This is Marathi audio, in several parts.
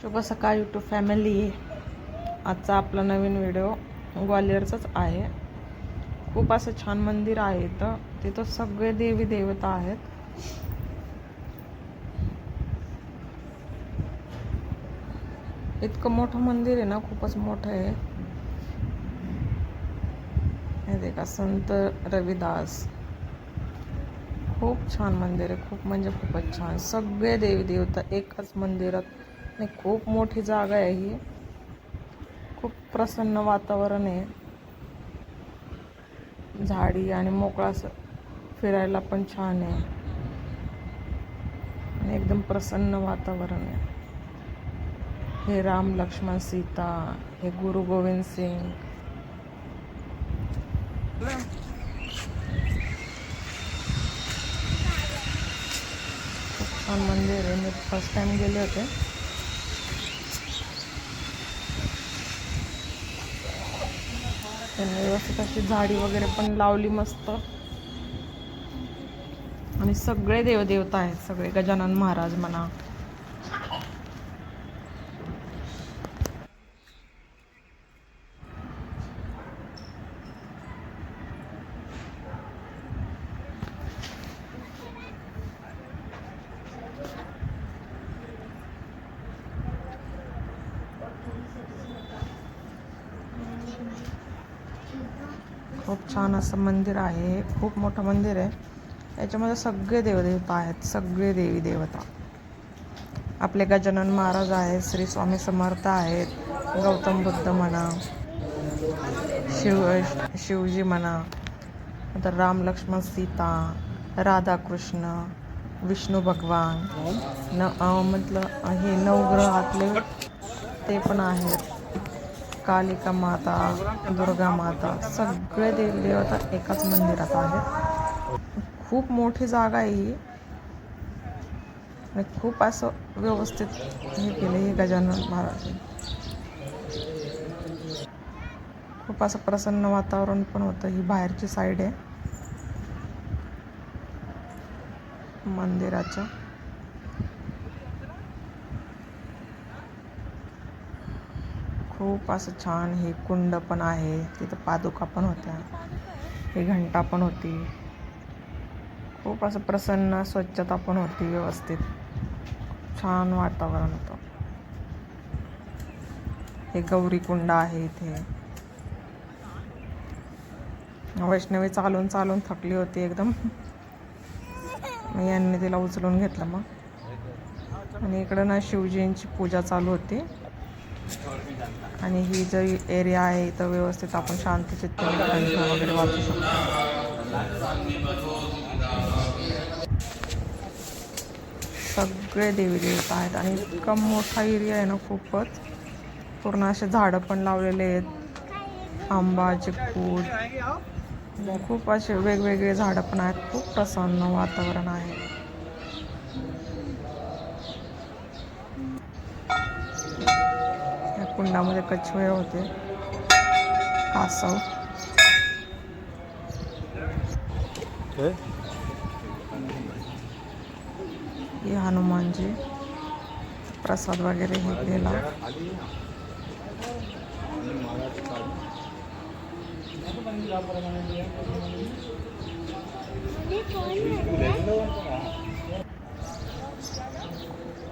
शुभ सकाळ यूट्यूब फॅमिली आजचा आपला नवीन व्हिडिओ ग्वालियरचाच आहे. खूप असं छान मंदिर आहे इथं. तिथं सगळे देवी देवता आहेत. इतकं मोठं मंदिर आहे ना खूपच मोठं आहे. हे देखा संत रविदास. खूप छान मंदिर आहे. खूप म्हणजे खूपच छान. सगळे देवी देवता एकाच मंदिरात आणि खूप मोठी जागा आहे ही. खूप प्रसन्न वातावरण आहे. झाडी आणि मोकळा असं फिरायला पण छान आहे. आणि एकदम प्रसन्न वातावरण आहे. हे राम लक्ष्मण सीता हे गुरु गोविंद सिंग. खूप छान मंदिर आहे. मी फर्स्ट टाइम गेले होते. त्यांनी व्यवस्थित अशी झाडी वगैरे पण लावली मस्त. आणि सगळे देवदेवता आहेत सगळे गजानन महाराज म्हणा. खूप छान असं मंदिर आहे. हे खूप मोठं मंदिर आहे. याच्यामध्ये सगळे देवदेवता आहेत. सगळे देवी देवता. आपले गजानन महाराज आहेत श्री स्वामी समर्थ आहेत गौतम बुद्ध म्हणा शिव शिवजी म्हणा नंतर राम लक्ष्मण सीता राधाकृष्ण विष्णू भगवान न म्हटलं हे नवग्रहातले ते पण आहेत. कालिका माता दुर्गा माता सगळे देवदेवता एकाच मंदिरात आहेत. खूप मोठी जागा आहे ही. आणि खूप असं व्यवस्थित हे केलं हे गजानन महाराज खूप असं प्रसन्न वातावरण पण होतं ही बाहेरची साईड आहे. मंदिराच्या खूप असं छान हे कुंड पण आहे तिथं पादुका पण होत्या. हे घंटा पण होती. खूप असं प्रसन्न स्वच्छता पण होती व्यवस्थित. छान वातावरण होतं. हे गौरी कुंड आहे इथे. वैष्णवी चालून चालून थकली होती एकदम. मग यांनी तिला उचलून घेतलं मग. आणि इकडं ना शिवजींची पूजा चालू होती. आणि ही जो एरिया आहे इथं व्यवस्थित आपण शांत वगैरे वाचू शकतो. सगळे देवी देवता आहेत आणि इतका मोठा एरिया आहे ना खूपच. पूर्ण असे झाडं पण लावलेले आहेत. आंबा चिकूट खूप असे वेगवेगळे झाडं पण आहेत. खूप प्रसन्न वातावरण आहे. कुंडामध्ये कछवे होते. कासव. हे हनुमानजी. प्रसाद वगैरे हे केला.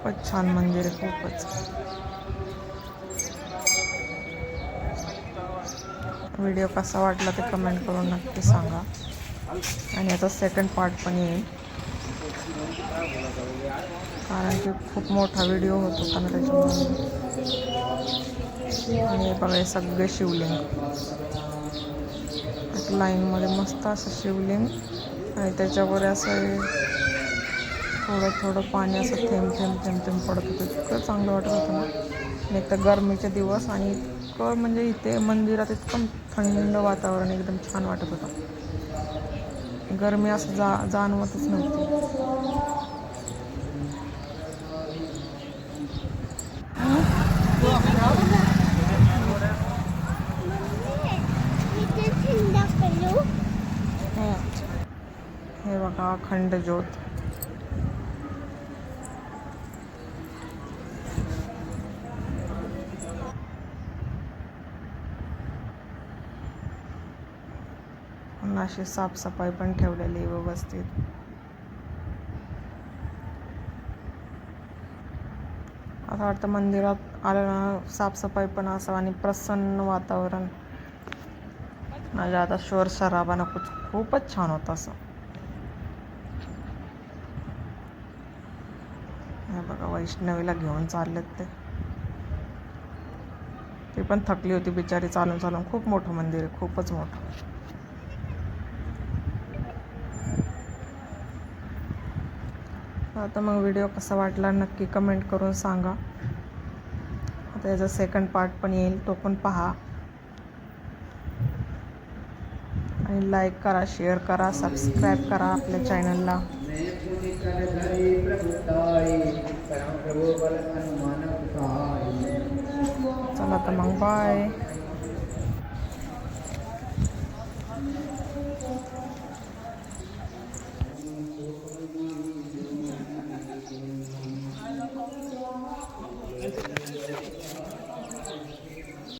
खूपच छान मंदिर आहे खूपच. व्हिडिओ कसा वाटला ते कमेंट करून नक्की सांगा. आणि याचा सेकंड पार्ट पण येईल. कारण की खूप मोठा व्हिडिओ होत होता ना त्याच्यामुळे आणि बघा हे सगळे शिवलिंग. एक लाईनमध्ये मस्त असं शिवलिंग. आणि त्याच्यावर असं थोडं थोडं पाणी असं थेंब थेंब थेंब थेंब पडत होतं. इतकं चांगलं वाटत होतं ना. आणि एक तर गरमीचे दिवस आणि इतकं म्हणजे इथे मंदिरात इतकं थंड वातावरण एकदम छान वाटत होतं. गरमी असं जा जाणवतच नव्हती. हे बघा अखंड ज्योत. अशी साफसफाई पण ठेवलेली आहे व्यवस्थित. असं वाटतं मंदिरात आलं साफसफाई पण असावं आणि प्रसन्न वातावरण. म्हणजे आता शोर शराबा खूप खूपच छान होतं असं. हे बघा वैष्णवीला घेऊन चाललेत ते. ती पण थकली होती बिचारी चालून चालून. खूप मोठं मंदिर आहे खूपच मोठं. आता मग व्हिडिओ कसा वाटला नक्की कमेंट करून सांगा. आता याचा सेकंड पार्ट पण येईल तो पण पहा. आणि लाईक करा शेअर करा सबस्क्राईब करा आपल्या चॅनलला चला तर मग बाय